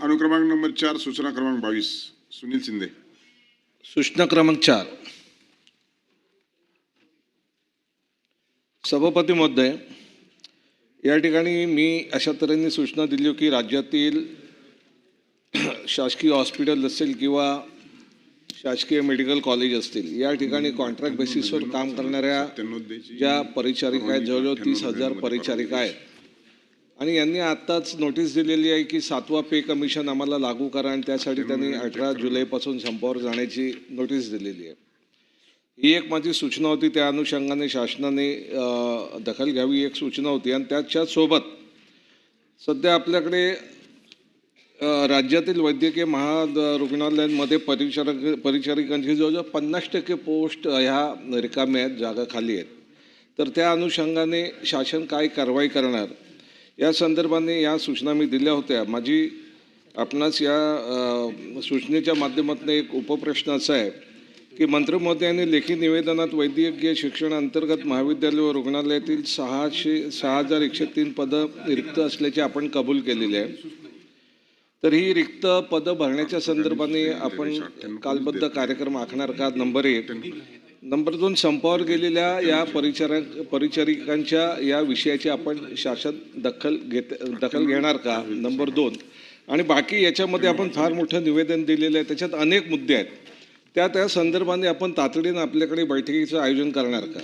अनुक्रमांक नंबर चार सूचना क्रमांक बावीस सुनील शिंदे सूचना क्रमांक चार सभापती महोदय या ठिकाणी मी अशा तऱ्हेने सूचना दिली की राज्यातील शासकीय हॉस्पिटल असेल किंवा शासकीय मेडिकल कॉलेज असतील या ठिकाणी कॉन्ट्रॅक्ट बेसिसवर काम करणाऱ्या ज्या परिचारिका आहेत जवळजवळ तीस हजार परिचारिका आहेत आणि यांनी आत्ताच नोटीस दिलेली आहे की सातवा पे कमिशन आम्हाला लागू करा आणि त्यासाठी त्यांनी अठरा जुलैपासून संपावर जाण्याची नोटीस दिलेली आहे. ही एक माझी सूचना होती त्या अनुषंगाने शासनाने दखल घ्यावी एक सूचना होती आणि त्याच्यासोबत सध्या आपल्याकडे राज्यातील वैद्यकीय महा रुग्णालयांमध्ये परिचारक परिचारिकांची जवळजवळ पन्नास टक्के पोस्ट ह्या रिकाम्या आहेत जागा खाली आहेत. तर त्या अनुषंगाने शासन काय कारवाई करणार? या संदर्भाने या सूचना मी दिल्या होत्या. माझी आपणास या सूचनेच्या माध्यमातून एक उपप्रश्न असा आहे की मंत्री महोदयांनी लेखी निवेदनात वैद्यकीय शिक्षण अंतर्गत महाविद्यालय व रुग्णालयातील सहाशे सहा हजार एकशे तीन पदं रिक्त असल्याचे आपण कबूल केलेले आहे. तर ही रिक्त पदं भरण्याच्या संदर्भाने आपण कालबद्ध कार्यक्रम आखणार का? नंबर एक. नंबर दोन संपावर गेलेल्या या परिचार परिचारिकांच्या या विषयाची आपण शासन दखल घेत दखल घेणार का? नंबर दोन. आणि बाकी याच्यामध्ये आपण फार मोठं निवेदन दिलेलं आहे. त्याच्यात अनेक मुद्दे आहेत. त्या त्या संदर्भाने आपण तातडीनं आपल्याकडे बैठकीचं आयोजन करणार का?